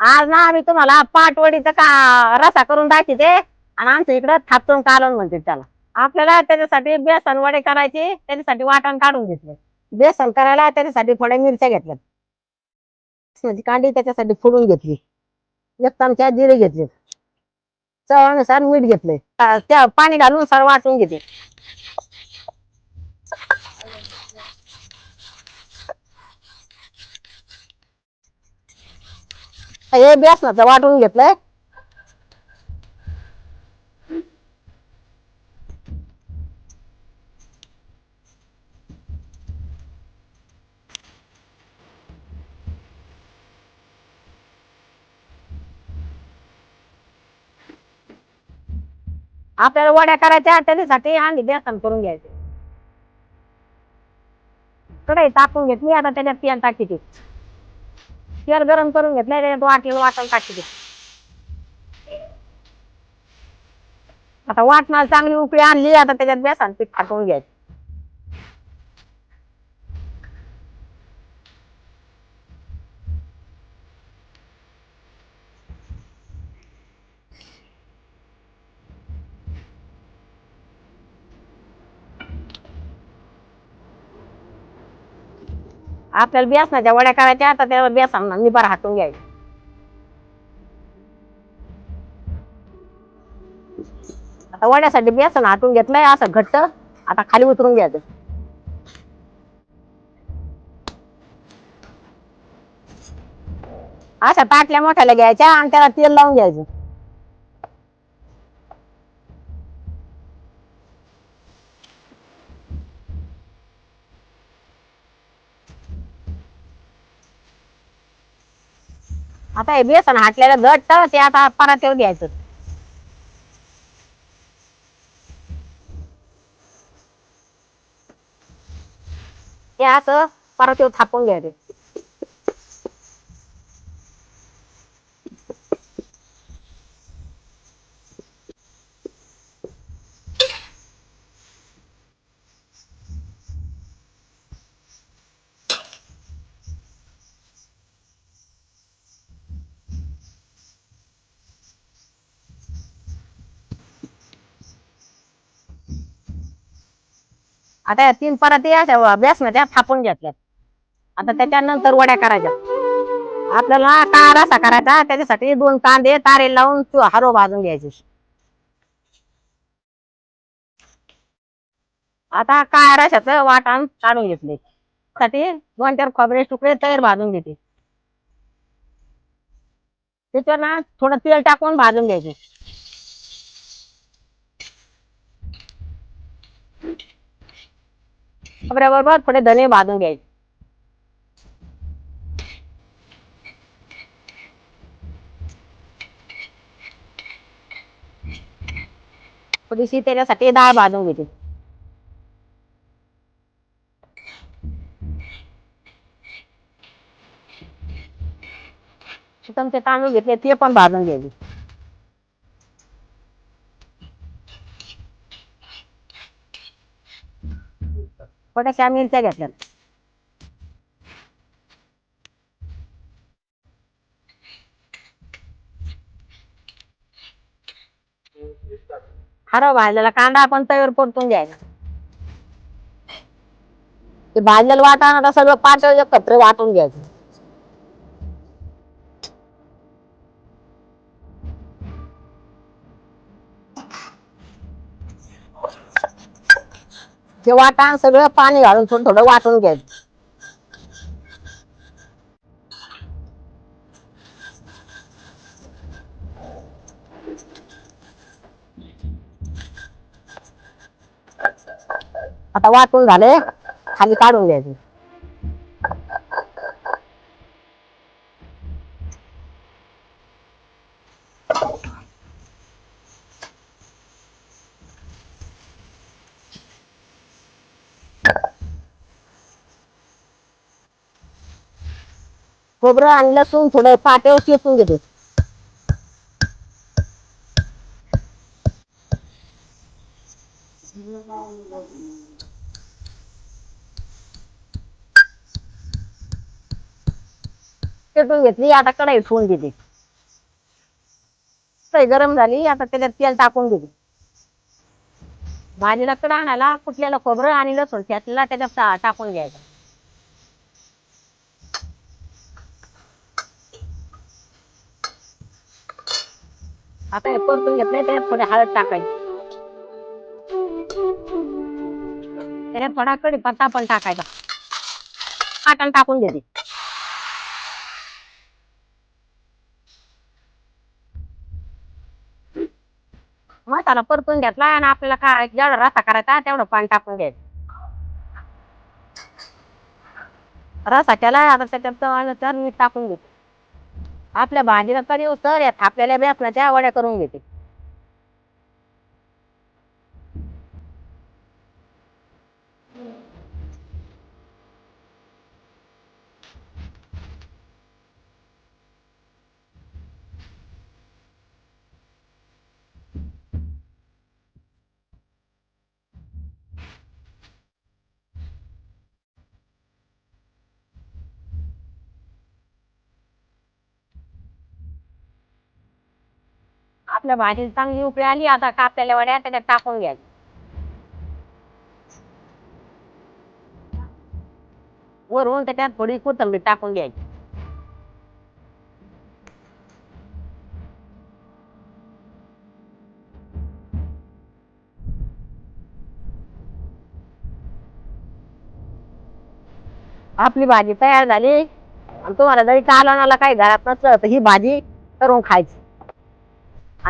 आज ना आम्ही तुम्हाला पाटवडीचा का रसा करून दाखवते आणि आमच्या इकडं थापटून कालवण म्हणते त्याला. आपल्याला त्याच्यासाठी बेसन वडे करायचे त्याच्यासाठी वाटण काढून घेतले. बेसन करायला त्याच्यासाठी थोड्या मिरच्या घेतल्यात. म्हणजे कांडी त्याच्यासाठी फोडून घेतली. एक चमचा जिरे घेतले. चवानुसार मीठ घेतले त्या पाणी घालून सर वाटून घेते. हे बेसनाचं वाटून घेतलंय. आपल्याला वड्या करायच्या त्याच्यासाठी आणि बेसन करून घ्यायचे. कढई टाकून घेतली आता त्याच्यात तेल टाकी ती. तेल गरम करून घेतलं त्याच्यात वाटलं वाटण टाकी दे आता वाटणार चांगली उकळी आणली आता त्याच्यात बेसन पीठ टाकून घ्यायचं. आपल्याला बेसनाच्या वड्या करायच्या आता त्याला बेसन निपार हाटून घ्यायचं. आता वड्यासाठी बेसन हाटून घेतलंय असं घट्ट. आता खाली उतरून घ्यायचं. अशा ताटल्या मोठ्याला घ्यायच्या आणि त्याला तेल लावून घ्यायचं. आता हे बेसन हाटलेलं घट्ट ते आता परात्यव द्यायचं ते असं परातीवर थापून घ्यायचं. आता या तीन पराती अशा बेसनाच्या थापून घेतल्यात. आता त्याच्यानंतर वड्या करायच्या. आपल्याला का रसा करायचा त्याच्यासाठी दोन कांदे तारे लावून हरो भाजून घ्यायचे. आता काळ्या रशाचं वाटण काढून घेतले. साठी दोन चार खोबरे तुकडे तयार भाजून घेते. त्याच्यावर ना थोडं तेल टाकून भाजून घ्यायचे. खोबऱ्याबरोबर थोडे धने भाजून घ्यायचे थोडीशी त्याच्यासाठी डाळ भाजून घेते तांदूळ घेतले ते पण भाजून घ्यायचे थोड्याशा मिरच्या घेतल्यात हरव भाजलेला कांदा आपण तयार परतून द्यायचा ते भाजलेलं वाटाणा आता सगळं एकत्र वाटून घ्यायचं. ते वाटा सगळं पाणी घालून थोडं थोडं वाटून घ्यायचं. आता वाटून झाले खाली काढून घ्यायचे. खोबरं आणि लसूण थोडं पाट्यावर चेपून घेते. चेपून घेतली आता कडाई ठेवून देते. कढई गरम झाली आता त्याच्यात तेल टाकून दिली भाजीला कडा आणायला कुठल्याला खोबरं आणि लसूण त्यातला त्याच्यात टाकून घ्यायचं. आता हे परतून घेतलंय त्याच्यात थोडी हळद टाकायची. त्याच्यात थोडा कढीपत्ता पण टाकायचा. पाटण टाकून घेते मसाला परतून घेतला आणि आपल्याला काय जेवढा रसा करायचा तेवढं पाणी टाकून घ्यायचं. रसा केला आता त्याच्यात मीठ टाकून घेत. आपल्या भाजीला कधी उतर बी आपल्या बेसनाच्या वड्या करून घेते. आपल्या भाजी चांगली उकळी आली आता कापलेल्या वड्या त्याच्यात टाकून घ्यायची वरून त्याच्यात थोडी कोथंबीर टाकून घ्यायची. आपली भाजी तयार झाली. आणि तुम्हाला जरी कालवणाला काही घरात नसलं तर ही भाजी करून खायची.